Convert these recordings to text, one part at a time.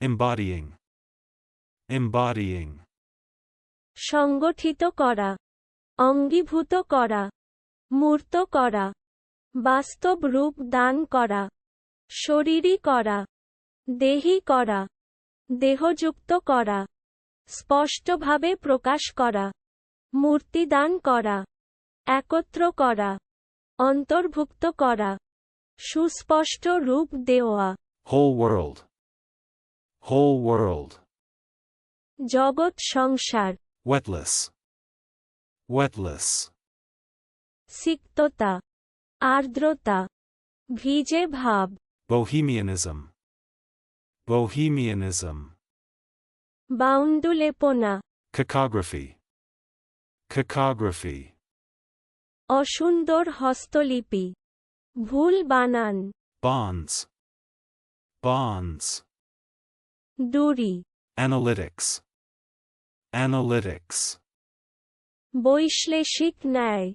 embodying, embodying, সংগঠিত করা অঙ্গীভূত করা মূর্ত করা বাস্তব রূপ দান করা শরীরী করা দেহী করা দেহযুক্ত করা স্পষ্টভাবে প্রকাশ করা মূর্তিদান করা একত্র করা অন্তর্ভুক্ত করা সুস্পষ্ট রূপ দেওয়া। Whole world, whole world, জগৎ সংসার wetless, wetless, সিক্ততা আর্দ্রতা ভিজে ভাব bohemianism, bohemianism, বাউন্ডুলেপনা cacography, cacography, অসুন্দর হস্তলিপি ভুল বানান bonds, bonds, দূরি analytics, analytics, বৈশ্লেষিক ন্যায়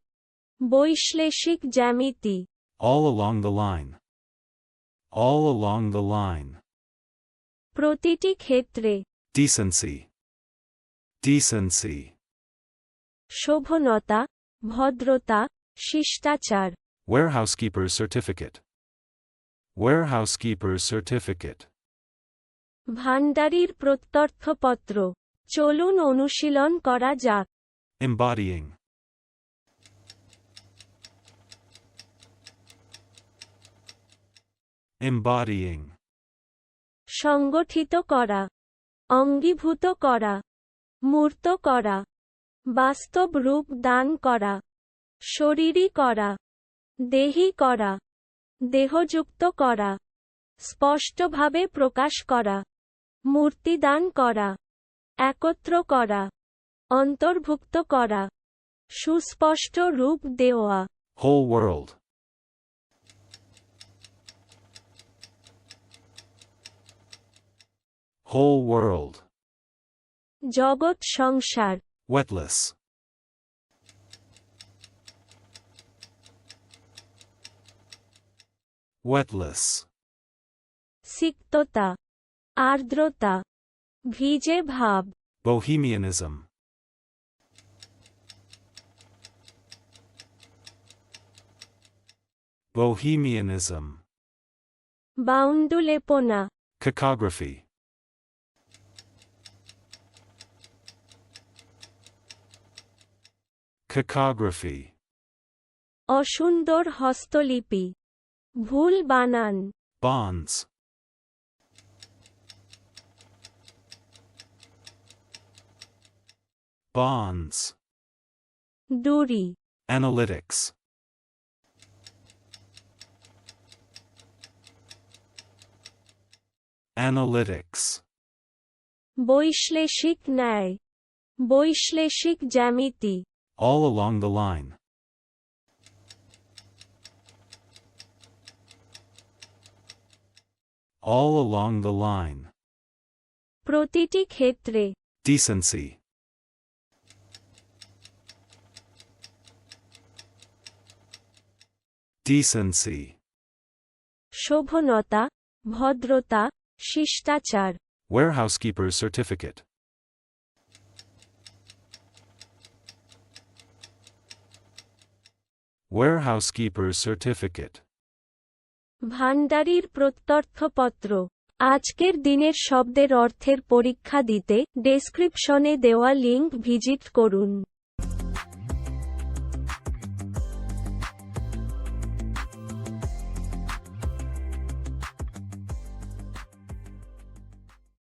বৈশ্লেষিক জ্যামিতি all along the line, all along the line, প্রতিটি ক্ষেত্রে decency, decency, শোভনতা ভদ্রতা শিষ্টাচার warehousekeeper's certificate, warehousekeeper's certificate, ভাণ্ডারীর প্রত্যর্থপত্র। চলুন অনুশীলন করা যাক। Embodying, embodying, সংগঠিত করা। অঙ্গীভূত করা। মূর্ত করা। বাস্তব রূপ দান করা। শরীরী করা। দেহী করা। দেহযুক্ত করা। স্পষ্টভাবে প্রকাশ করা। মূর্তিদান করা একত্র করা অন্তর্ভুক্ত করা সুস্পষ্ট রূপ দেওয়া। Whole world, whole world, জগৎ সংসার। Wetless, wetless, সিক্ততা। আর্দ্রতা ভিজে ভাব bohemianism, bohemianism, বাউন্ডুলেপনা cacography, cacography, অসুন্দর হস্তলিপি ভুল বানান bonds, bonds, দূরি analytics, analytics, বৈশ্লেষিক ন্যায় বৈশ্লেষিক জ্যামিতি all along the line, all along the line, প্রতিটি ক্ষেত্রে decency, Decency, শোভনতা ভদ্রতা শিষ্টাচার। warehousekeeper's certificate, warehousekeeper's certificate, ভাণ্ডারীর প্রত্যর্থপত্র। আজকের দিনের শব্দের অর্থের পরীক্ষা দিতে ডেসক্রিপশনে দেওয়া লিংক ভিজিট করুন।